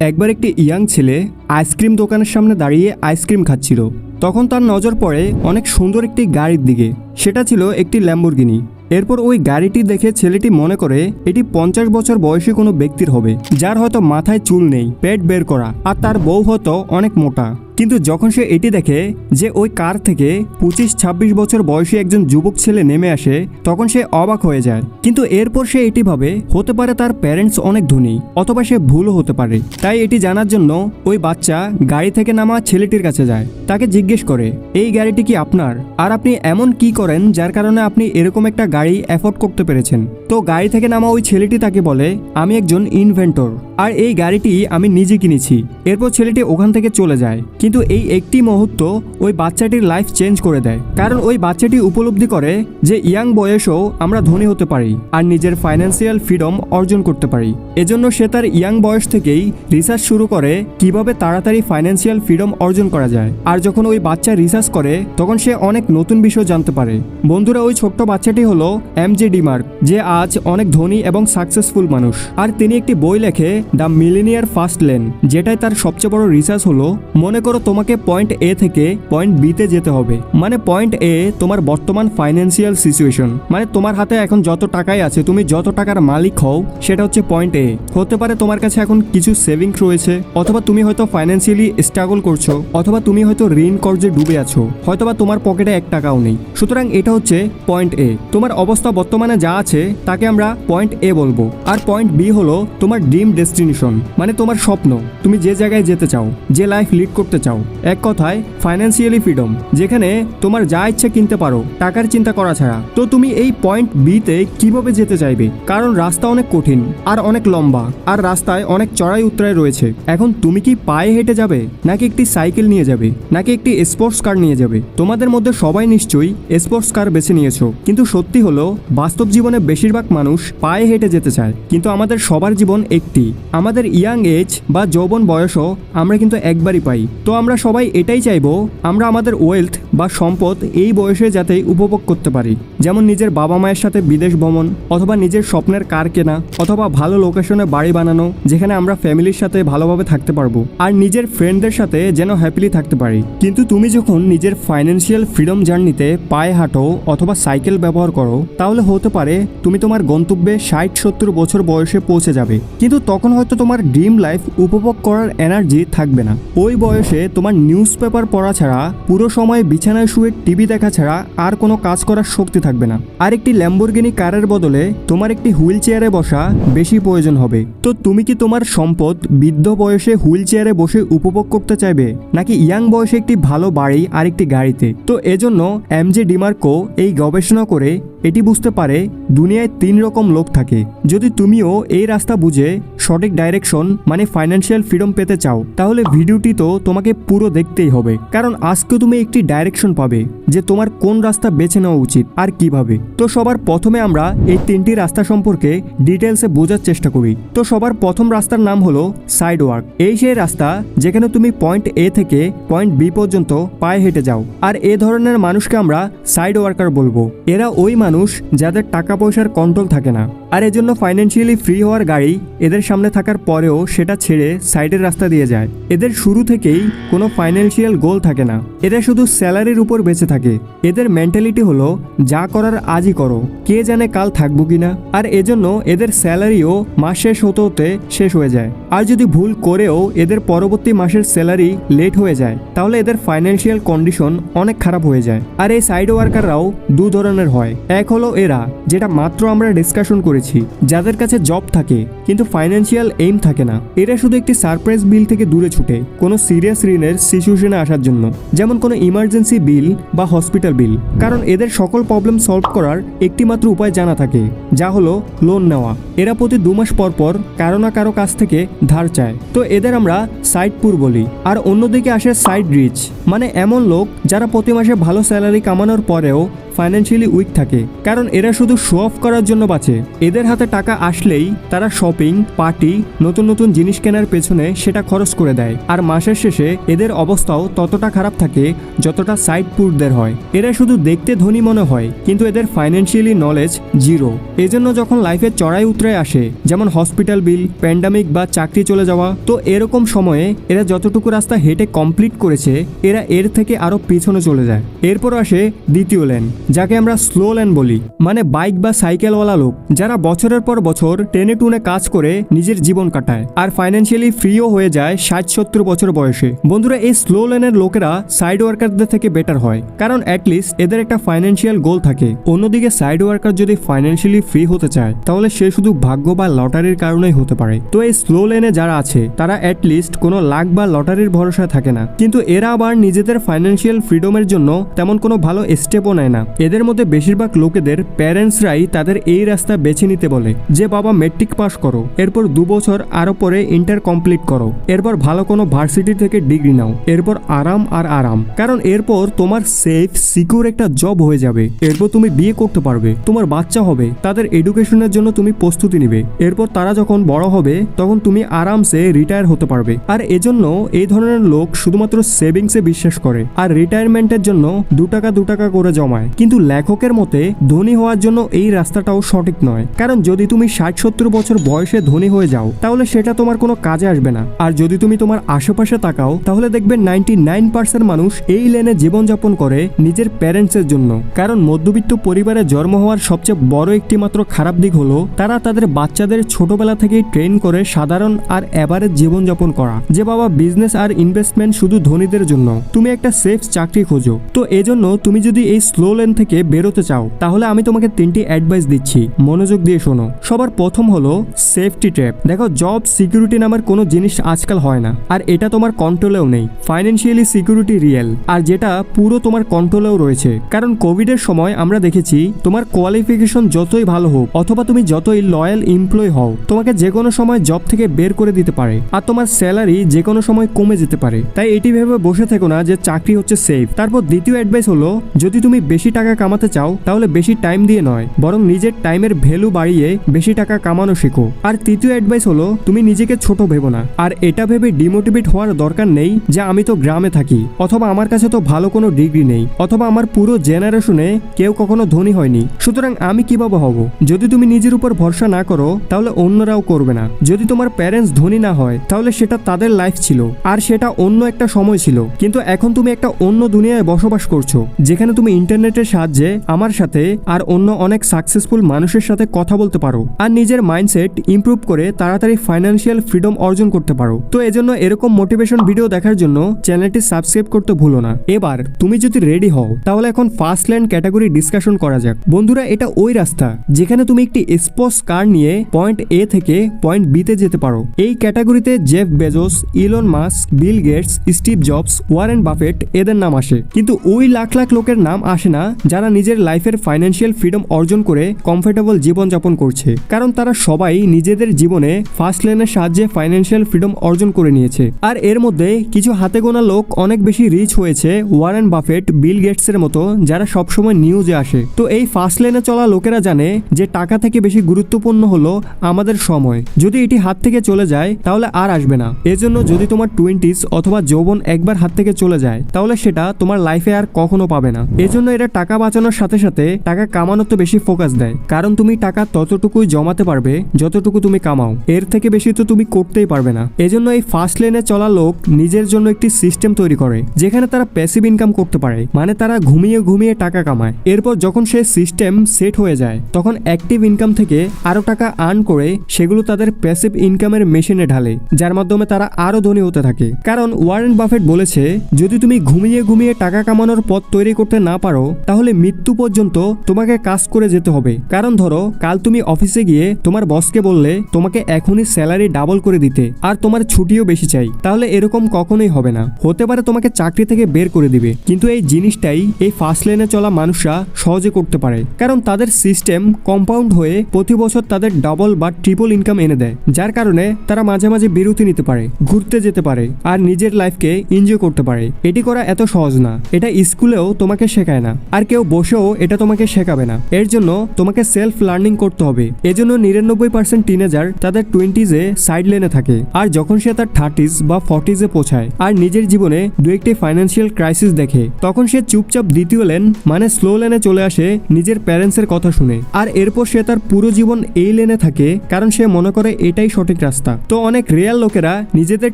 একবার একটি ইয়াং ছেলে আইসক্রিম দোকানের সামনে দাঁড়িয়ে আইসক্রিম খাচ্ছিল। তখন তার নজর পড়ে অনেক সুন্দর একটি গাড়ির দিকে। সেটা ছিল একটি ল্যাম্বরগিনি। এরপর ওই গাড়িটি দেখে ছেলেটি মনে করে, এটি পঞ্চাশ বছর বয়সী কোনো ব্যক্তির হবে, যার হয়তো মাথায় চুল নেই, পেট বের করা, আর তার বউ হয়তো অনেক মোটা। কিন্তু যখন সে এটি দেখে যে ওই কার থেকে পঁচিশ ছাব্বিশ বছর বয়সী একজন যুবক ছেলে নেমে আসে, তখন সে অবাক হয়ে যায়। কিন্তু এরপর সে এটি ভাবে, হতে পারে তার প্যারেন্টস অনেক ধনী, অথবা সে ভুলও হতে পারে। তাই এটি জানার জন্য ওই বাচ্চা গাড়ি থেকে নামা ছেলেটির কাছে যায়। তাকে জিজ্ঞেস করে, এই গাড়িটি কি আপনার? আর আপনি এমন কি করেন যার কারণে আপনি এরকম একটা গাড়ি অ্যাফোর্ড করতে পেরেছেন? তো গাড়ি থেকে নামা ওই ছেলেটি তাকে বলে, আমি একজন ইনভেন্টর আর এই গাড়িটি আমি নিজে কিনেছি। এরপর ছেলেটি ওখান থেকে চলে যায়। কিন্তু এই একটি মুহূর্ত ওই বাচ্চাটির লাইফ চেঞ্জ করে দেয়। কারণ ওই বাচ্চাটি উপলব্ধি করে যে ইয়াং বয়সেও আমরা ধনী হতে পারি আর নিজের ফাইন্যান্সিয়াল ফ্রিডম অর্জন করতে পারি। এজন্য সে তার ইয়াং বয়স থেকেই রিসার্চ শুরু করে কীভাবে তাড়াতাড়ি ফাইন্যান্সিয়াল ফ্রিডম অর্জন করা যায়। আর যখন ওই বাচ্চা রিসার্চ করে, তখন সে অনেক নতুন বিষয় জানতে পারে। বন্ধুরা, ওই ছোট্ট বাচ্চাটি হলো এম জে ডিমার্ক যে আজ অনেক ধনী এবং সাকসেসফুল মানুষ। আর তিনি একটি বই লেখে দ্য মিলিনিয়ার ফার্স্ট লেন যেটাই তার সবচেয়ে বড় রিসার্চ হলো, মনে করো তোমাকে পয়েন্ট এ থেকে পয়েন্ট বিতে যেতে হবে। মানে পয়েন্ট এ তোমার বর্তমান ফাইন্যান্সিয়াল সিচুয়েশন মানে তোমার হাতে এখন যত টাকাই আছে, তুমি যত টাকার মালিক হও, সেটা হচ্ছে পয়েন্ট এ হতে পারে তোমার কাছে এখন কিছু সেভিংস রয়েছে, অথবা তুমি হয়তো ফাইন্যান্সিয়ালি স্ট্রাগল করছ, অথবা তুমি হয়তো ঋণ কর্জে ডুবে আছো, হয়তোবা তোমার পকেটে এক টাকাও নেই। সুতরাং এটা হচ্ছে পয়েন্ট এ তোমার অবস্থা বর্তমানে যা আছে, তাকে আমরা পয়েন্ট এ বলব। আর পয়েন্ট বি হলো তোমার ড্রিম ডেস্টিনেশন মানে তোমার স্বপ্ন। তুমি যে জায়গায় যেতে চাও, যে লাইফ লিড করতে চাও এক কথায় ফাইন্যান্সিয়ালি ফ্রিডম যেখানে তোমার যা ইচ্ছে কিনতে পারো, টাকার চিন্তা করা ছাড়া। তো তুমি এই পয়েন্ট বিতে কীভাবে যেতে চাইবে? কারণ রাস্তা অনেক কঠিন আর অনেক লম্বা, আর রাস্তায় অনেক চড়াই উত্তরায় রয়েছে। এখন তুমি কি পায়ে হেঁটে যাবে, নাকি একটি সাইকেল নিয়ে যাবে, নাকি একটি স্পোর্টস কার নিয়ে যাবে? তোমাদের মধ্যে সবাই নিশ্চয়ই স্পোর্টস কার বেছে নিয়েছো। কিন্তু সত্যি হলো, বাস্তব জীবনে বেশিরভাগ মানুষ পায়ে হেঁটে যেতে চায়। কিন্তু আমাদের সবার জীবন একটি। আমাদের ইয়াং এজ বা যৌবন বয়সও আমরা কিন্তু একবারই পাই। তো আমরা সবাই এটাই চাইব, আমরা আমাদের ওয়েলথ বা সম্পদ এই বয়সে যাতে উপভোগ করতে পারি। যেমন নিজের বাবা মায়ের সাথে বিদেশ ভ্রমণ, অথবা নিজের স্বপ্নের কার কেনা, অথবা ভালো লোকেশনে বাড়ি বানানো, যেখানে আমরা ফ্যামিলির সাথে ভালোভাবে থাকতে পারব। আর নিজের ফ্রেন্ডদের সাথে যেন হ্যাপিলি থাকতে পারি। কিন্তু তুমি যখন নিজের ফাইন্যান্সিয়াল ফ্রিডম জার্নিতে পায়ে হাঁটো, অথবা সাইকেল ব্যবহার করো, তাহলে হতে পারে তুমি তোমার গন্তব্যে ষাট, সত্তর বছর বয়সে পৌঁছে যাবে। কিন্তু তখন হয়তো তোমার ড্রিম লাইফ উপভোগ করার এনার্জি থাকবে না। ওই বয়সে তোমার নিউজ পেপার পড়া ছাড়া, পুরো সময় বিছানায় শুয়ে টিভি দেখা ছাড়া আর কোনো কাজ করার শক্তি থাকবে না। আর একটি ল্যাম্বরগিনি কারের বদলে তোমার একটি হুইল চেয়ারে বসা বেশি প্রয়োজন হবে। তো তুমি কি তোমার সম্পদ বৃদ্ধ বয়সে হুইল চেয়ারে বসে উপভোগ করতে চাইবে, নাকি ইয়াং বয়সে একটি ভালো বাড়ি আর একটি গাড়িতে? তো এজন্য এম জে ডিমার্কো এই গবেষণা করে এটি বুঝতে পারে দুনিয়ায় তিন রকম লোক থাকে। যদি তুমিও এই রাস্তা বুঝে সঠিক ডাইরেকশন মানে ফাইন্যান্সিয়াল ফ্রিডম পেতে চাও, তাহলে ভিডিওটি তো তোমাকে পুরো দেখতেই হবে। কারণ আজকে তুমি একটি ডাইরেকশন পাবে যে তোমার কোন রাস্তা বেছে নেওয়া উচিত আর কীভাবে। তো সবার প্রথমে আমরা এই তিনটি রাস্তা সম্পর্কে ডিটেলসে বোঝার চেষ্টা করি। তো সবার প্রথম রাস্তার নাম হলো সাইড ওয়ার্ক এই সেই রাস্তা যেখানে তুমি পয়েন্ট এ থেকে পয়েন্ট বি পর্যন্ত পায়ে হেঁটে যাও। আর এ ধরনের মানুষকে আমরা সাইড ওয়ার্কার বলব। এরা ওই মানুষ যাদের টাকা পয়সার কন্ট্রোল থাকে না। আর এজন্য ফাইন্যান্সিয়ালি ফ্রি হওয়ার গাড়ি এদের সামনে থাকার পরেও সেটা ছেড়ে সাইডের রাস্তা দিয়ে যায়। এদের শুরু থেকেই কোনো ফাইন্যান্সিয়াল গোল থাকে না। এরা শুধু স্যালারির উপর বেঁচে থাকে। এদের মেন্টালিটি হলো, যা করার আজই করো। কে জানে কাল থাকব কিনা আর এজন্য এদের স্যালারিও মাস শেষ হতে হতে শেষ হয়ে যায়। আর যদি ভুল করেও এদের পরবর্তী মাসের স্যালারি লেট হয়ে যায়, তাহলে এদের ফাইন্যান্সিয়াল কন্ডিশন অনেক খারাপ হয়ে যায়। আর এই সাইড ওয়ার্কাররাও দু ধরনের হয়। এক হলো এরা, যেটা মাত্র আমরা ডিসকাশন করেছি, যাদের কাছে জব থাকে, কিন্তু ফাইন্যান্সিয়াল এইম থাকে না। এরা শুধু একটি সারপ্রাইজ বিল থেকে দূরে ছুটে, কোনো সিরিয়াস ঋণের সিচুয়েশনে আসার জন্য, যেমন কোনো ইমার্জেন্সি বিল বা হসপিটাল বিল কারণ এদের সকল প্রবলেম সলভ করার একটি মাত্র উপায় জানা থাকে, যা হলো লোন নেওয়া। এরা প্রতি দু মাস পর পর কারও না কারও কাছ থেকে ধার চায়। তো এদের আমরা সাইড পুর বলি। আর অন্যদিকে আসে সাইড রিচ মানে এমন লোক যারা প্রতি মাসে ভালো স্যালারি কামানোর পরেও ফাইন্যান্সিয়ালি উইক থাকে, কারণ এরা শুধু শো অফ করার জন্য বাঁচে। এদের হাতে টাকা আসলেই তারা শপিং পার্টি নতুন নতুন জিনিস কেনার পেছনে সেটা খরচ করে দেয়। আর মাসের শেষে এদের অবস্থাও ততটা খারাপ থাকে যতটা সাইড পুরদের হয়। এরা শুধু দেখতে ধনী মনে হয়, কিন্তু এদের ফাইন্যান্সিয়ালি নলেজ জিরো এজন্য যখন লাইফে চড়াই উতরে আসে, যেমন হসপিটাল বিল প্যান্ডামিক বা চাকরি চলে যাওয়া, তো এরকম সময়ে এরা যতটুকু রাস্তা হেঁটে কমপ্লিট করেছে, এরা এর থেকে আরও পিছনে চলে যায়। এরপর আসে দ্বিতীয় লেন যাকে আমরা স্লো লেন বলি মানে বাইক বা সাইকেলওয়ালা লোক, যারা বছরের পর বছর টেনে টুনে কাজ করে নিজের জীবন কাটায়। আর ফাইন্যান্সিয়ালি ফ্রিও হয়ে যায় ষাট সত্তর বছর বয়সে। বন্ধুরা, এই স্লো লেনের লোকেরা সাইড ওয়ার্কারদের থেকে বেটার হয়। কারণ অ্যাটলিস্ট এদের একটা ফাইন্যান্সিয়াল গোল থাকে। অন্যদিকে সাইড ওয়ার্কার যদি ফাইন্যান্সিয়ালি ফ্রি হতে চায়, তাহলে সে শুধু ভাগ্য বা লটারির কারণেই হতে পারে। তো এই স্লো লেনে যারা আছে, তারা অ্যাটলিস্ট কোনো লাখ বা লটারির ভরসায় থাকে না। কিন্তু এরা আবার নিজেদের ফাইন্যান্সিয়াল ফ্রিডমের জন্য তেমন কোনো ভালো স্টেপও নেয় না। এদের মধ্যে বেশিরভাগ লোকেদের প্যারেন্টসরাই তাদের এই রাস্তা বেছে নিতে বলে, যে বাবা মেট্রিক পাস করো, এরপর দু বছর আরও পরে ইন্টার কমপ্লিট করো। এরপর ভালো কোনো ভার্সিটি থেকে ডিগ্রি নাও। এরপর আরাম আর আরাম। কারণ এরপর তোমার সেফ সিকিউর একটা জব হয়ে যাবে। এরপর তুমি বিয়ে করতে পারবে। তোমার বাচ্চা হবে। তাদের এডুকেশনের জন্য তুমি প্রস্তুতি নিবে। এরপর তারা যখন বড় হবে, তখন তুমি আরামসে রিটায়ার হতে পারবে। আর এজন্য এই ধরনের লোক শুধুমাত্র সেভিংসে বিশ্বাস করে। আর রিটায়ারমেন্টের জন্য দু টাকা দু টাকা করে জমায়। কিন্তু লেখকের মতে, ধনী হওয়ার জন্য এই রাস্তাটাও সঠিক নয়। কারণ যদি তুমি ষাট, সত্তর বছর বয়সে ধনী হয়ে যাও, তাহলে সেটা তোমার কোনো কাজে আসবে না। আর যদি তুমি তোমার আশেপাশে তাকাও তাহলে দেখবেন নাইনটি নাইন পার্সেন্ট মানুষ এই লেনে জীবনযাপন করে নিজের প্যারেন্টসের জন্য। কারণ মধ্যবিত্ত পরিবারে জন্ম হওয়ার সবচেয়ে বড় একটি মাত্র খারাপ দিক হলো তারা তাদের বাচ্চাদের ছোটবেলা থেকেই ট্রেন করে সাধারণ আর এভারেজ জীবনযাপন করা। যে বাবা বিজনেস আর ইনভেস্টমেন্ট শুধু ধনীদের জন্য, তুমি একটা সেফ চাকরি খোঁজো। তো এজন্য তুমি যদি এই স্লো লেন থেকে বেরোতে চাও, তাহলে আমি তোমাকে তিনটি অ্যাডভাইস দিচ্ছি। মনোযোগ দিয়ে শোনো। সবার প্রথম হলো সেফটি ট্র্যাপ। দেখো, জব সিকিউরিটি নামের কোনো জিনিস আজকাল হয় না। আর এটা তোমার কন্ট্রোলেও নেই। ফাইন্যান্সিয়ালি সিকিউরিটি রিয়েল আর যেটা পুরো তোমার কন্ট্রোলেও রয়েছে। কারণ কোভিডের সময় আমরা দেখেছি, তোমার কোয়ালিফিকেশন যতই ভালো হোক, অথবা তুমি যতই লয়াল এমপ্লয় হও, তোমাকে যে কোনো সময় জব থেকে বের করে দিতে পারে। আর তোমার স্যালারি যে কোনো সময় কমে যেতে পারে। তাই এটি ভেবে বসে থেকো না যে চাকরি হচ্ছে সেফ তারপর দ্বিতীয় অ্যাডভাইস হলো, যদি তুমি বেশি টাকা কামাতে চাও, তাহলে বেশি টাইম দিয়ে নয়, বরং নিজের টাইমের ভ্যালু বাড়িয়ে বেশি টাকা কামানো শেখো। আর তৃতীয় অ্যাডভাইস হলো, তুমি নিজেকে ছোট ভেবো না। আর এটা ভেবে ডিমোটিভেট হওয়ার দরকার নেই যে আমি তো গ্রামে থাকি, অথবা আমার কাছে তো ভালো কোনো ডিগ্রি নেই, অথবা আমার পুরো জেনারেশনে কেউ কখনো ধনী হয়নি। সুতরাং আমি কীভাবে হব? যদি তুমি নিজের উপর ভরসা না করো, তাহলে অন্যরাও করবে না। যদি তোমার প্যারেন্টস ধনী না হয়, তাহলে সেটা তাদের লাইফ ছিল, আর সেটা অন্য একটা সময় ছিল। কিন্তু এখন তুমি একটা অন্য দুনিয়ায় বসবাস করছ, যেখানে তুমি ইন্টারনেটের সাহায্যে আমার সাথে আর অন্য অনেক সাকসেসফুল মানুষের সাথে কথা বলতে পারো, আর নিজের মাইন্ডসেট ইমপ্রুভ করে তাড়াতাড়ি ফাইন্যান্সিয়াল ফ্রিডম অর্জন করতে পারো। তো এজন্য এরকম মোটিভেশন ভিডিও দেখার জন্য চ্যানেলটি সাবস্ক্রাইব করতে ভুলো না। এবার তুমি যদি রেডি হও, তাহলে এখন ফার্স্ট ল্যান্ড ক্যাটাগরি ডিসকাশন করা যাক। বন্ধুরা, এটা ওই রাস্তা, যেখানে তুমি একটি স্পোর্টস কার নিয়ে পয়েন্ট এ থেকে পয়েন্ট বিতে যেতে পারো। এই ক্যাটাগরিতে Jeff Bezos, Elon Musk, Bill Gates, Steve Jobs, Warren Buffett এদের নাম আসে। কিন্তু ওই লাখ লাখ লোকের নাম আসে না যারা নিজের লাইফের ফাইন্যান্সিয়াল ফ্রিডম অর্জন করে কমফোর্টেবল জীবনযাপন করছে। কারণ তারা সবাই নিজেদের জীবনে ফার্স্ট লেনের সাহায্যে ফাইন্যান্সিয়াল ফ্রিডম অর্জন করে নিয়েছে। আর এর মধ্যে কিছু হাতে গোনা লোক অনেক বেশি রিচ হয়েছে ওয়ারেন বাফেট বিল গেটসের মতো, যারা সবসময় নিউজে আসে। তো এই ফার্স্ট লেনে চলা লোকেরা জানে যে টাকা থেকে বেশি গুরুত্বপূর্ণ হলো আমাদের সময়। যদি এটি হাত থেকে চলে যায়, তাহলে আর আসবে না। এজন্য যদি তোমার টোয়েন্টিস অথবা যৌবন একবার হাত থেকে চলে যায়, তাহলে সেটা তোমার লাইফে আর কখনো পাবে না। এজন্য এরা টাকা বাঁচানোর সাথে সাথে টাকা কামানোর তো বেশি ফোকাস দেয়। কারণ তুমি টাকা ততটুকুই জমাতে পারবে, যতটুকু তুমি কামাও। এর থেকে বেশি তো তুমি করতেই পারবে না। এজন্য এই ফার্স্ট লেনে চলা লোক নিজের জন্য একটি সিস্টেম তৈরি করে, যেখানে তারা প্যাসিভ ইনকাম করতে পারে মানে তারা ঘুমিয়ে ঘুমিয়ে টাকা কামায়। এরপর যখন সে সিস্টেম সেট হয়ে যায়, তখন অ্যাক্টিভ ইনকাম থেকে আরও টাকা আর্ন করে সেগুলো তাদের প্যাসিভ ইনকামের মেশিনে ঢালে, যার মাধ্যমে তারা আরও ধনী হতে থাকে। কারণ ওয়ারেন বাফেট বলেছে, যদি তুমি ঘুমিয়ে ঘুমিয়ে টাকা কামানোর পথ তৈরি করতে না পারো, তাহলে মৃত্যু পর্যন্ত তোমাকে কাজ করে যেতে হবে। কারণ ধরো, কাল তুমি অফিসে গিয়ে তোমার বসকে বললে, তোমাকে এখনই স্যালারি ডাবল করে দিতে, আর তোমার ছুটিও বেশি চাই। তাহলে এরকম কখনোই হবে না। হতে পারে তোমাকে চাকরি থেকে বের করে দিবে, কিন্তু এই জিনিসটাই এই ফার্স্ট লেনে চলা মানুষরা সহজে করতে পারে। কারণ তাদের সিস্টেম কম্পাউন্ড হয়ে প্রতি বছর তাদের ডাবল বা ট্রিপল ইনকাম এনে দেয়, যার কারণে তারা মাঝে মাঝে বিরতি নিতে পারে, ঘুরতে যেতে পারে, আর নিজের লাইফকে এনজয় করতে পারে। এটি করা এত সহজ না। এটা স্কুলেও তোমাকে শেখায় না, আর কেউ বসেও এটা তোমাকে শেখাবে না। এর জন্য তোমাকে সেলফ লার্নিং করতে হবে। এজন্য নিরানব্বই পার্সেন্ট টিনেজার তাদের টোয়েন্টিজে সাইড লেনে থাকে, আর যখন সে তার থার্টিজ বা ফর্টিজে পৌঁছায় পৌঁছায় আর নিজের জীবনে দু একটি ফাইন্যান্সিয়াল ক্রাইসিস দেখে। তখন সে চুপচাপ দ্বিতীয় লেন মানে স্লো লেনে চলে আসে নিজের প্যারেন্টসের কথা শুনে। আর এরপর সে তার পুরো জীবন এই লেনে থাকে, কারণ সে মনে করে এটাই সঠিক রাস্তা। তো অনেক রিয়েল লোকেরা নিজেদের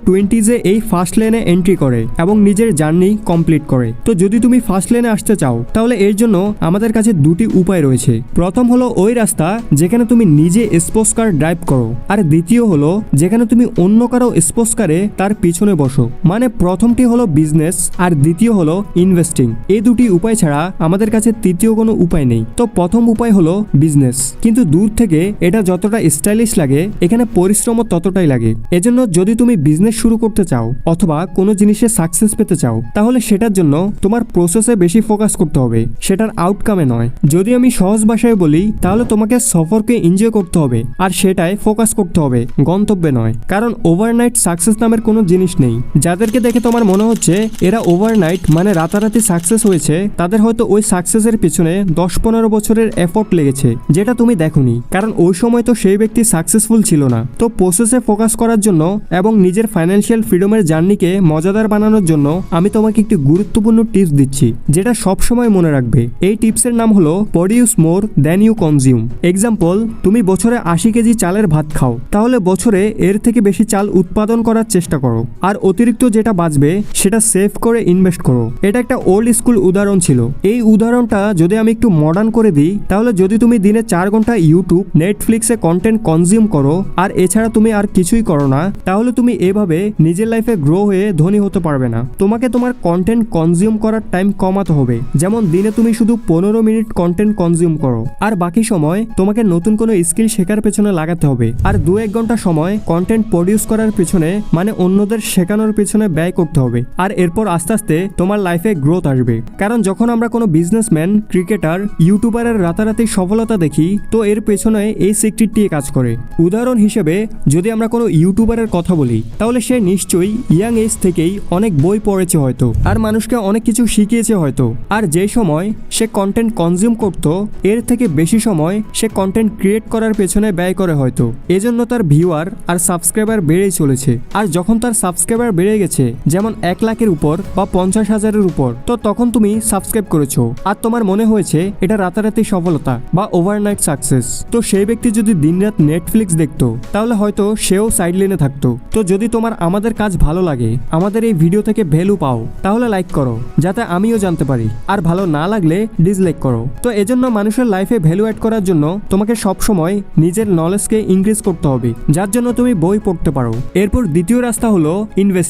টোয়েন্টিজে এই ফার্স্ট লেনে এন্ট্রি করে এবং নিজের জার্নি কমপ্লিট করে। তো যদি তুমি ফার্স্ট লেনে আসতে চাও, তাহলে এর জন্য আমাদের কাছে দুটি উপায় রয়েছে। প্রথম হলো ওই রাস্তা যেখানে তুমি নিজে স্পোর্টস কার ড্রাইভ করো। আর দ্বিতীয় হলো যেখানে তুমি অন্য কারও স্পোর্টস কারে তার পিছনে বসো। মানে প্রথমটি হলো বিজনেস আর দ্বিতীয় হলো ইনভেস্টিং। এই দুটি উপায় ছাড়া আমাদের কাছে তৃতীয় কোনো উপায় নেই। তো প্রথম উপায় হলো বিজনেস। কিন্তু দূর থেকে এটা যতটা স্টাইলিশ লাগে, এখানে পরিশ্রমও ততটাই লাগে। এজন্য যদি তুমি বিজনেস শুরু করতে চাও, অথবা কোনো জিনিসে সাকসেস পেতে চাও, তাহলে সেটার জন্য তোমার প্রসেসে বেশি ফোকাস করতে হবে। সেটার আউটকামে নয়। যদি আমি সহজ ভাষায় বলি, তাহলে তোমাকে সফরকে এনজয় করতে হবে, আর সেটায় ফোকাস করতে হবে। গন্তব্যে নয়। কারণ ওভারনাইট সাকসেস নামের কোনো জিনিস নেই। যাদেরকে দেখে তোমার মনে হচ্ছে এরা ওভারনাইট মানে রাতারাতি সাকসেস হয়েছে, তাদের হয়তো ওই সাকসেসের পিছনে দশ পনেরো বছরের এফোর্ট লেগেছে, যেটা তুমি দেখোনি। কারণ ওই সময় তো সেই ব্যক্তি সাকসেসফুল ছিল না। তো প্রসেসে ফোকাস করার জন্য এবং নিজের ফাইন্যান্সিয়াল ফ্রিডমের জার্নিকে মজাদার বানানোর জন্য আমি তোমাকে একটি গুরুত্বপূর্ণ টিপস দিচ্ছি, যেটা সবসময় মনে রাখবে। এই টিপসের নাম হলো produce more than you consume example তুমি বছরে আশি কেজি চালের ভাত খাও। তাহলে বছরে এর থেকে বেশি চাল উৎপাদন করার চেষ্টা করো। আর অতিরিক্ত যেটা বাঁচবে, সেটা সেভ করে ইনভেস্ট করো। এটা একটা ওল্ড স্কুল উদাহরণ ছিল। এই উদাহরণটা যদি আমি একটু মডার্ন করে দিই, তাহলে যদি তুমি দিনে চার ঘণ্টা ইউটিউব নেটফ্লিক্সে কন্টেন্ট কনজিউম করো, আর এছাড়া তুমি আর কিছুই করো না, তাহলে তুমি এভাবে নিজের লাইফে গ্রো হয়ে ধনী হতে পারবে না। তোমাকে তোমার কন্টেন্ট কনজিউম করার টাইম কমাতে হবে। যেমন দিনে তুমি শুধু পনেরো মিনিট কন্টেন্ট কনজিউম করো, আর বাকি সময় তোমাকে নতুন কোনো স্কিল শেখার পেছনে লাগাতে হবে। আর দু এক ঘণ্টা সময় কন্টেন্ট প্রডিউস করার পেছনে মানে অন্যদের শেখানোর পেছনে ব্যয় করতে হবে। আর এরপর আস্তে আস্তে তোমার লাইফে গ্রোথ আসবে। কারণ যখন আমরা কোনো বিজনেসম্যান ক্রিকেটার ইউটিউবারের রাতারাতি সফলতা দেখি, তো এর পেছনে এই সিক্রেটটি কাজ করে। উদাহরণ হিসেবে, যদি আমরা কোনো ইউটিউবারের কথা বলি, তাহলে সে নিশ্চয়ই ইয়াং এজ থেকেই অনেক বই পড়েছে হয়তো, আর মানুষকে অনেক কিছু শিখিয়েছে হয়তো। আর যে সময় সে কন্টেন্ট কনজিউম করত, এর থেকে বেশি সময় সে কন্টেন্ট ক্রিয়েট করার পেছনে ব্যয় করে হয়তো। এজন্য তার ভিউয়ার আর সাবস্ক্রাইবার বেড়েই চলেছে। আর যখন তার সাবস্ক্রাইবার বেড়ে গেছে, যেমন এক লাখের উপর বা পঞ্চাশ হাজারের উপর। তো তখন তুমি সাবস্ক্রাইব করেছ। আর তোমার মনে হয়েছে এটা রাতারাতি সফলতা বা ওভারনাইট সাকসেস তো সেই ব্যক্তি যদি দিনরাত নেটফ্লিক্স দেখতো, তাহলে হয়তো সেও সাইড লেনে থাকতো। তো যদি তোমার আমাদের কাজ ভালো লাগে, আমাদের এই ভিডিও থেকে ভ্যালু পাও, তাহলে লাইক করো, যাতে আমিও জানতে পারি। আর ভালো না লাগলে ডিসলাইক করো। তো এজন্য মানুষের লাইফে ভ্যালু অ্যাড করার জন্য তোমাকে সবসময় নিজের নলেজকে ইনক্রিজ করতে হবে। যার জন্য তুমি বই পড়তে পারো। এরপর দ্বিতীয় রাস্তা হলো ইনভেস্টিং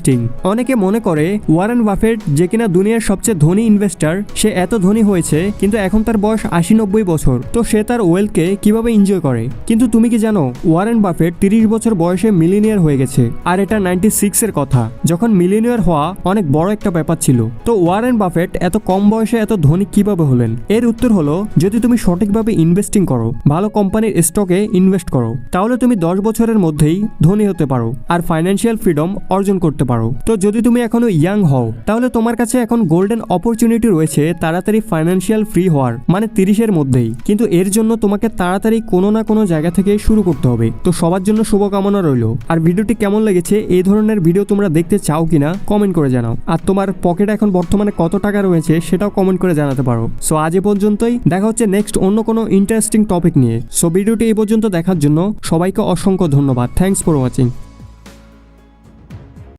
অনেকে মনে করে, ওয়ারেন বাফেট যে কিনা দুনিয়ার সবচেয়ে ধনী ইনভেস্টার, সে এত ধনী হয়েছে, কিন্তু এখন তার বয়স আশি নব্বই বছর। তো সে তার ওয়েলকে কীভাবে এনজয় করে? কিন্তু তুমি কি জানো, ওয়ারেন বাফেট তিরিশ বছর বয়সে মিলিনিয়ার হয়ে গেছে। আর এটা নাইনটি সিক্স এর কথা। যখন মিলিনিয়ার হওয়া অনেক বড় একটা ব্যাপার ছিল। তো ওয়ারেন বাফেট এত কম বয়সে এত ধনী কীভাবে হলেন? এর উত্তর হলো, যদি তুমি সঠিকভাবে ইনভেস্টিং করো, ভালো কোম্পানির স্টকে ইনভেস্ট করো, তাহলে তুমি দশ বছরের মধ্যেই ধনী হতে পারো, আর ফাইন্যান্সিয়াল ফ্রিডম অর্জন করতে পারো। তো যদি তুমি এখনও ইয়াং হও, তাহলে তোমার কাছে এখন গোল্ডেন অপরচুনিটি রয়েছে তাড়াতাড়ি ফাইন্যান্সিয়াল ফ্রি হওয়ার মানে তিরিশের মধ্যেই। কিন্তু এর জন্য তোমাকে তাড়াতাড়ি কোনো না কোনো জায়গা থেকে শুরু করতে হবে। তো সবার জন্য শুভকামনা রইল। আর ভিডিওটি কেমন লেগেছে, এই ধরনের ভিডিও তোমরা দেখতে চাও কিনা কমেন্ট করে জানাও। আর তোমার পকেটে এখন বর্তমানে কত টাকা রয়েছে, সেটাও কমেন্ট করে জানাতে পারো। সো আজ এ পর্যন্তই। দেখা হচ্ছে নেক্সট অন্য কোনো ইন্টারেস্টিং টপিক নিয়ে। সো ভিডিওটি এই পর্যন্ত দেখার জন্য সবাইকে অসংখ্য ধন্যবাদ। Thanks for watching